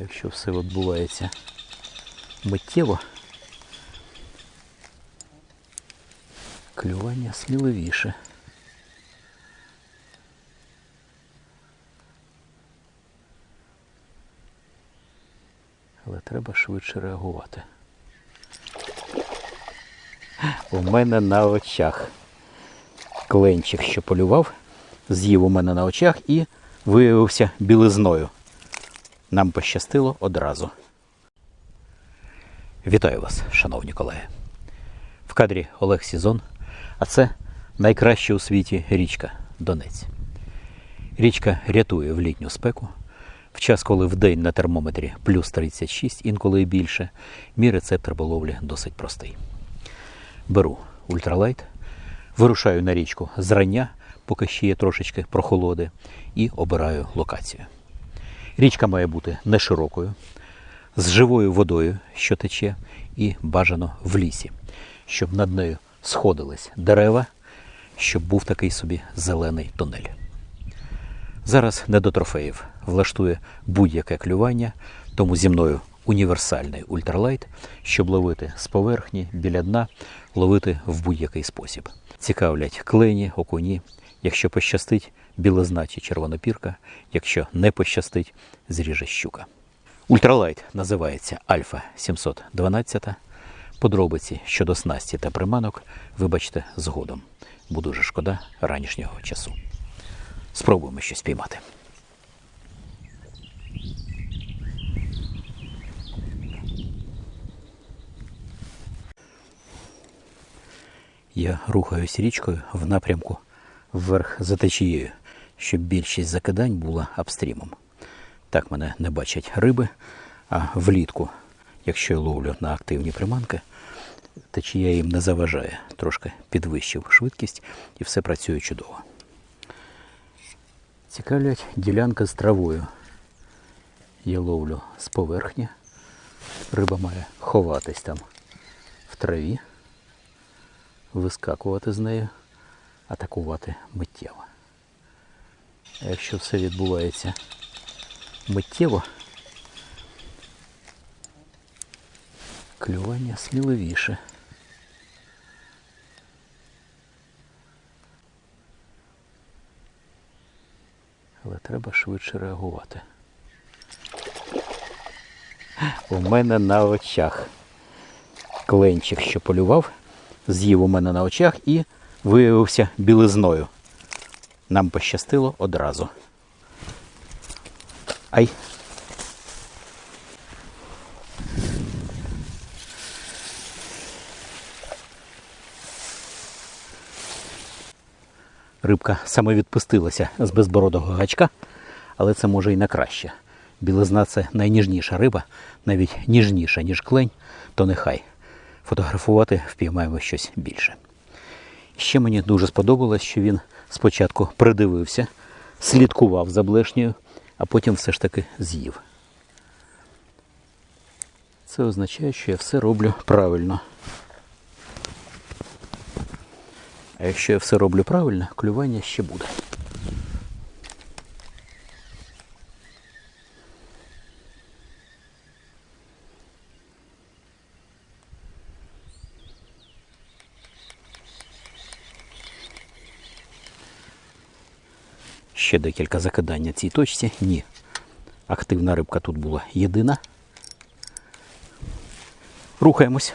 Якщо все відбувається миттєво, клювання сміливіше. Але треба швидше реагувати. У мене на очах. Кленчик, що полював, з'їв у мене на очах і виявився білизною. Нам пощастило одразу. Вітаю вас, шановні колеги. В кадрі Олег Сізон, а це найкраща у світі річка Донець. Річка рятує в літню спеку. В час, коли в день на термометрі плюс 36, інколи і більше, мій рецепт риболовлі досить простий. Беру ультралайт, вирушаю на річку зрання, поки ще є трошечки прохолоди, і обираю локацію. Річка має бути не широкою, з живою водою, що тече, і бажано в лісі, щоб над нею сходились дерева, щоб був такий собі зелений тунель. Зараз не до трофеїв влаштує будь-яке клювання, тому зі мною універсальний ультралайт, щоб ловити з поверхні, біля дна, ловити в будь-який спосіб. Цікавлять клені, окуні, якщо пощастить, білизна чи червонопірка, якщо не пощастить, зріже щука. Ультралайт називається Альфа 712. Подробиці щодо снасті та приманок, вибачте, згодом, бо дуже шкода ранішнього часу. Спробуємо щось піймати. Я рухаюсь річкою в напрямку вверх за течією, щоб більшість закидань була апстрімом. Так мене не бачать риби, а влітку, якщо я ловлю на активні приманки, течія їм не заважає. Трошки підвищив швидкість і все працює чудово. Цікавлять ділянка з травою. Я ловлю з поверхні. Риба має ховатись там в траві, вискакувати з нею, атакувати миттєво. А якщо все відбувається миттєво, клювання сміливіше. Але треба швидше реагувати. У мене на очах. Кленчик, що полював, з'їв у мене на очах і виявився білизною. Нам пощастило одразу. Ай. Рибка саме відпустилася з безбородого гачка, але це може і на краще. Білизна це найніжніша риба, навіть ніжніша, ніж клень, то нехай. Фотографувати впіймаємо щось більше. Ще мені дуже сподобалось, що він спочатку придивився, слідкував за блешнею, а потім все ж таки з'їв. Це означає, що я все роблю правильно. А якщо я все роблю правильно, клювання ще буде. Ще декілька закидань цій точці. Ні. Активна рибка тут була єдина. Рухаємось.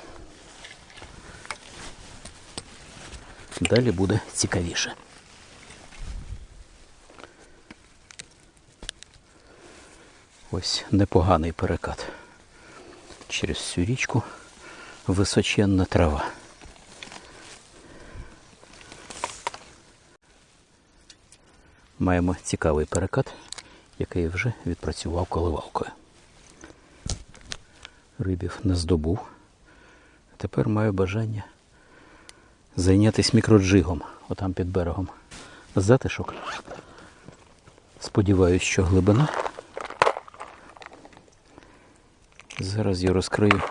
Далі буде цікавіше. Ось непоганий перекат. Через всю річку височенна трава. Маємо цікавий перекат, який вже відпрацював коливалкою. Рибів не здобув. Тепер маю бажання зайнятися мікроджигом, отам під берегом. Затишок. Сподіваюсь, що глибина. Зараз я розкрию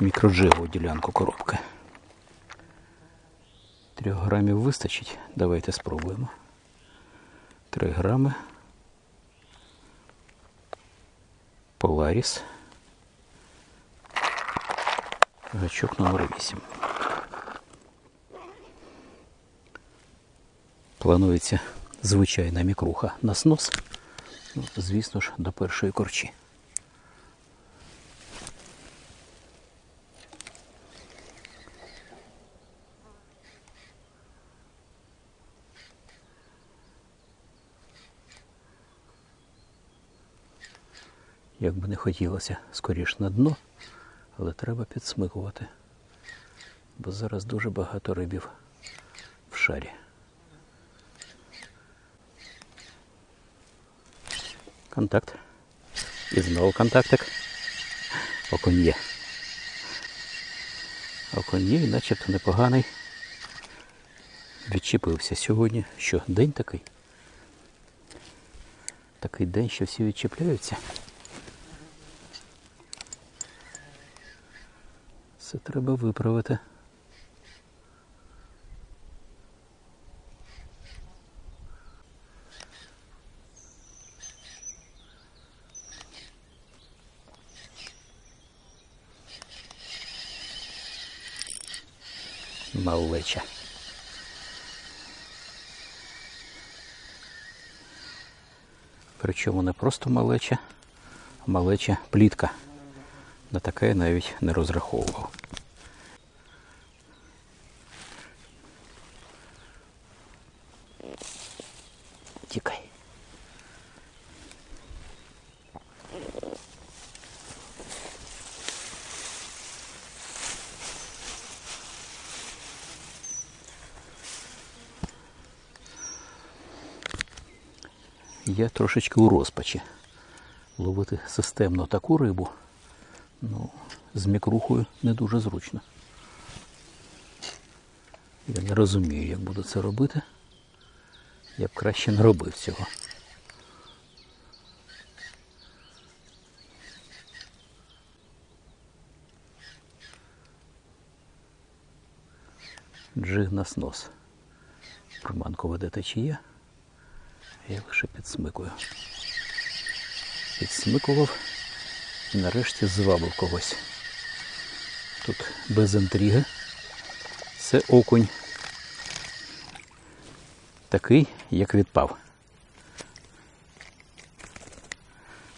мікроджигову ділянку коробки. Трьох грамів вистачить. Давайте спробуємо. Три грами. Поларіс. Гачок номер 8. Планується звичайна мікруха на снос. Ну, звісно ж, до першої корчі. Як би не хотілося скоріш на дно, але треба підсмикувати. Бо зараз дуже багато рибів в шарі. Контакт. І знову контактик. Окунь є. Окунь начебто непоганий. Відчепився сьогодні. Що, день такий? Такий день, що всі відчіпляються. Це треба виправити. Малеча. Причому не просто малеча, а малеча плітка. На таке я навіть не розраховував. Я трошечки у розпачі. Ловити системно таку рибу, ну, з мікрухою не дуже зручно. Я не розумію, як буду це робити. Я б краще не робив цього. Джиг на снос. Приманку веде течія. Я лише підсмикую. Підсмикував і нарешті звабив когось. Тут без інтриги. Це окунь. Такий, як відпав.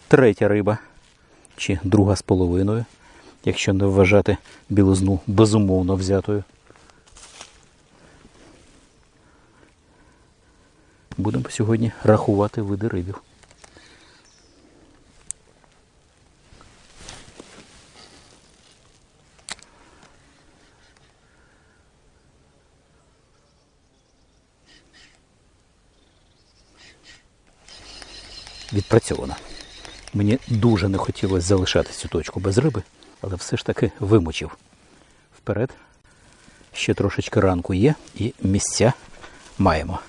Третя риба. Чи друга з половиною, якщо не вважати білизну безумовно взятою. Будемо сьогодні рахувати види рибів. Відпрацьовано. Мені дуже не хотілося залишати цю точку без риби, але все ж таки вимочив. Вперед. Ще трошечки ранку є і місця маємо.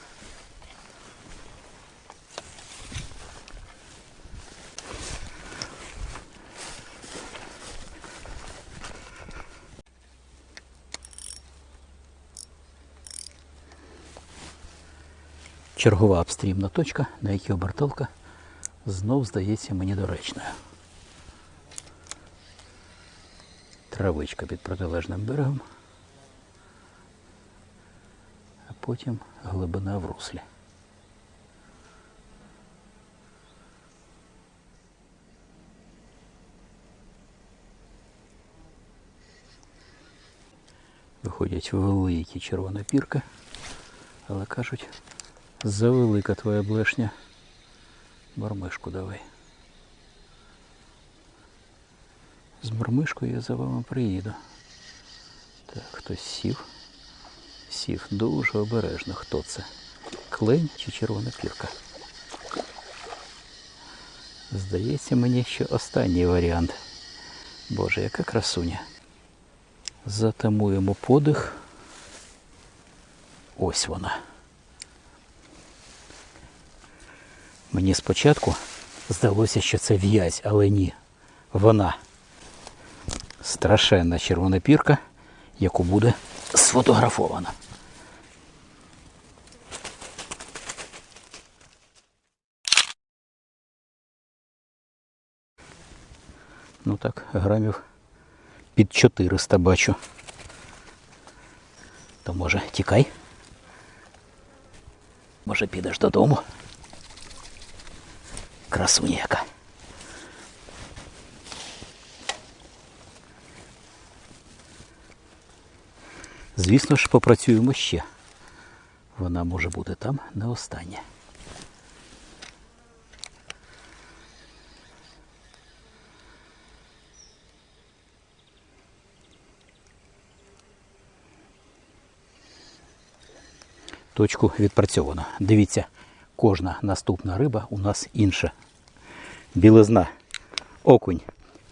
Чергова обстрімна точка, на якій оберталка знов здається мені доречною. Травичка під протилежним берегом, а потім глибина в руслі. Виходять великі червона пірка, але кажуть, завелика твоя блешня. Мормишку давай. З мормишкою я за вами приїду. Так, хтось сів. Сів дуже обережно. Хто це? Клень чи червона пірка? Здається мені, що останній варіант. Боже, яка красуня. Затамуємо подих. Ось вона. Мені спочатку здалося, що це в'язь, але ні. Вона страшенна червона пірка, яку буде сфотографовано. Ну так, грамів під 400 бачу. То може тікай? Може підеш додому? Красуня яка. Звісно ж, попрацюємо ще. Вона може бути там не остання. Точку відпрацьовано. Дивіться, кожна наступна риба у нас інша. Білизна, окунь,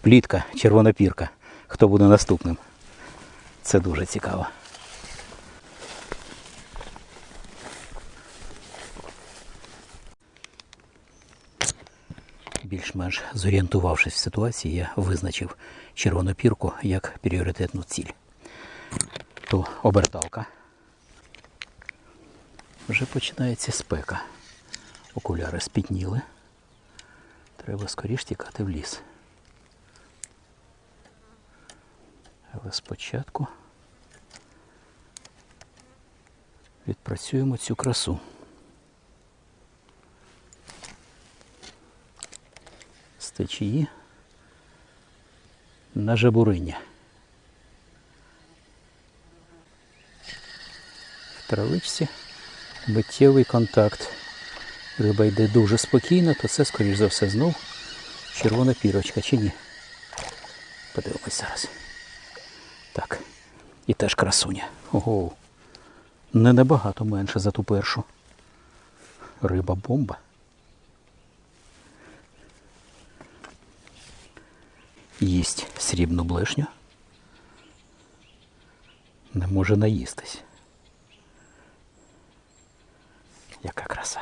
плітка, червонопірка. Хто буде наступним? Це дуже цікаво. Більш-менш зорієнтувавшись в ситуації, я визначив червону пірку як пріоритетну ціль. То оберталка. Вже починається спека. Окуляри спітніли. Треба скоріш тікати в ліс. Але спочатку відпрацюємо цю красу. З течії на жабуриння. В травичці миттєвий контакт. Риба йде дуже спокійно, то це, скоріш за все, знов червона пірочка чи ні. Подивимось зараз. Так. І теж красуня. Ого. Не набагато менше за ту першу. Риба бомба. Їсть срібну блешню. Не може наїстись. Яка краса.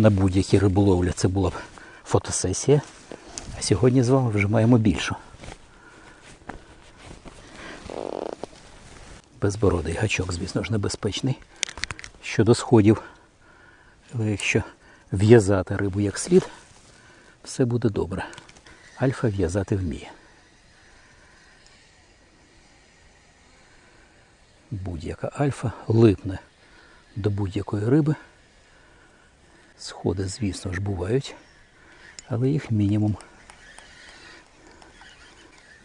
На будь-якій риболовлі це була б фотосесія. А сьогодні з вами вже маємо більшу. Безбородий гачок, звісно ж, небезпечний. Щодо сходів. Але якщо в'язати рибу як слід, все буде добре. Альфа в'язати вміє. Будь-яка альфа липне до будь-якої риби. Сходи, звісно ж, бувають, але їх мінімум.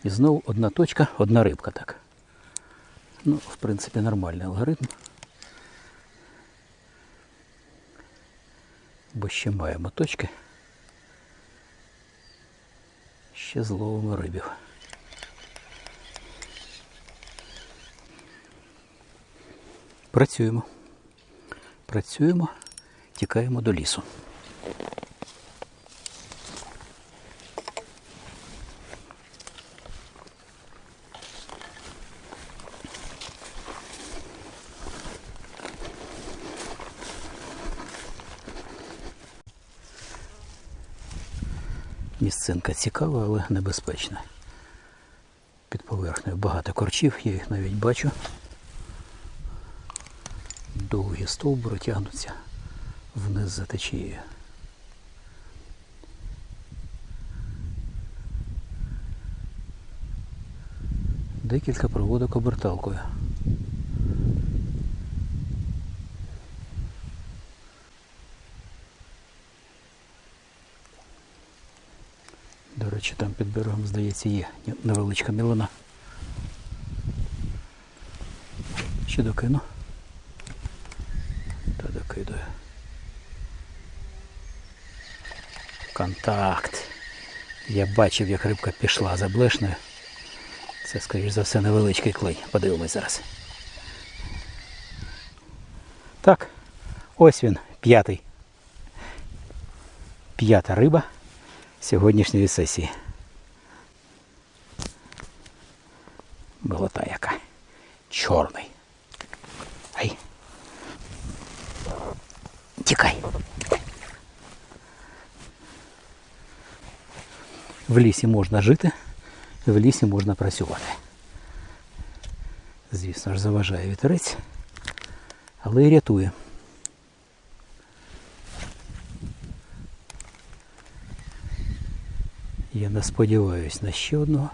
І знову одна точка, одна рибка так. Ну, в принципі, нормальний алгоритм. Бо ще маємо точки. Ще зловимо рибів. Працюємо. Працюємо, тікаємо до лісу. Місцинка цікава, але небезпечна. Під поверхнею багато корчів, я їх навіть бачу. Довгі стовбури тягнуться вниз за течією. Декілька проводок оберталкою. До речі, там під берегом, здається, є невеличка мілина. Ще докину. Та докидаю. Контакт. Я бачив, як рибка пішла за блешнею. Це, скоріш за все, невеличкий клей. Подивимось зараз. Так, ось він, п'ятий. П'ята риба сьогоднішньої сесії. Болота яка. Чорний. Ай. Тікай. В лісі можна жити, в лісі можна працювати. Звісно ж, заважає вітерець, але й рятує. Я не сподіваюсь на ще одного,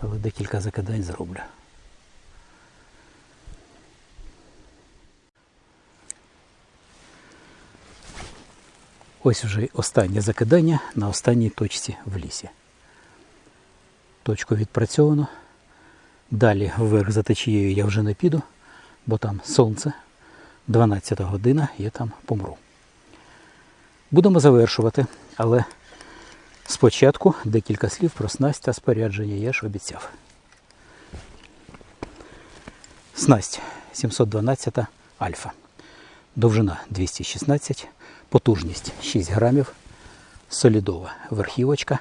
але декілька закидань зроблю. Ось вже останнє закидання на останній точці в лісі. Точку відпрацьовано. Далі вверх за течією я вже не піду, бо там сонце. 12 година, я там помру. Будемо завершувати, але спочатку декілька слів про снасть та спорядження я ж обіцяв. Снасть 712 альфа. Довжина 216, потужність 6 грамів, солідова верхівочка.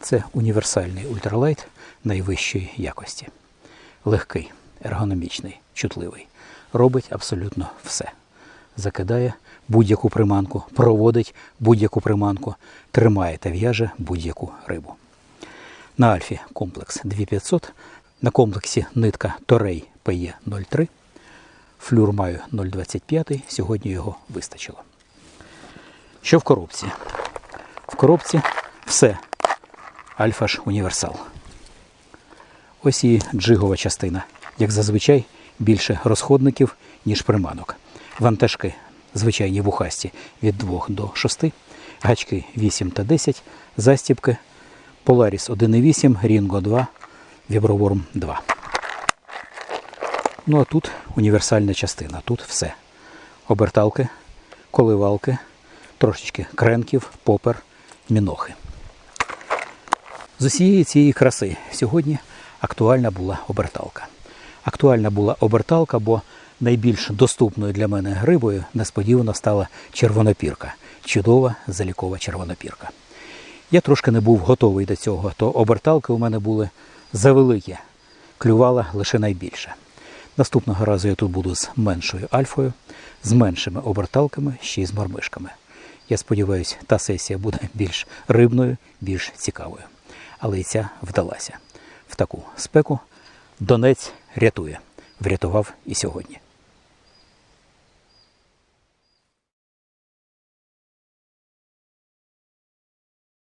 Це універсальний ультралайт найвищої якості. Легкий, ергономічний, чутливий. Робить абсолютно все. Закидає будь-яку приманку, проводить будь-яку приманку, тримає та в'яже будь-яку рибу. На Альфі комплекс 2500, на комплексі нитка Торей PE 03, флюр маю 0,25, сьогодні його вистачило. Що в коробці? В коробці все. Альфа ж універсал. Ось і джигова частина. Як зазвичай, більше розходників, ніж приманок. Вантажки звичайні вухасті від 2 до 6, гачки 8 та 10, застібки Polaris 1.8, Ringo 2, Vibroworm 2. Ну а тут універсальна частина. Тут все. Оберталки, коливалки, трошечки кренків, попер, мінохи. З усієї цієї краси сьогодні актуальна була оберталка. Актуальна була оберталка, бо найбільш доступною для мене рибою несподівано стала червонопірка. Чудова залікова червонопірка. Я трошки не був готовий до цього, то оберталки у мене були завеликі, клювала лише найбільше. Наступного разу я тут буду з меншою альфою, з меншими оберталками, ще й з мормишками. Я сподіваюся, та сесія буде більш рибною, більш цікавою. Але і ця вдалася. В таку спеку Донець рятує. Врятував і сьогодні.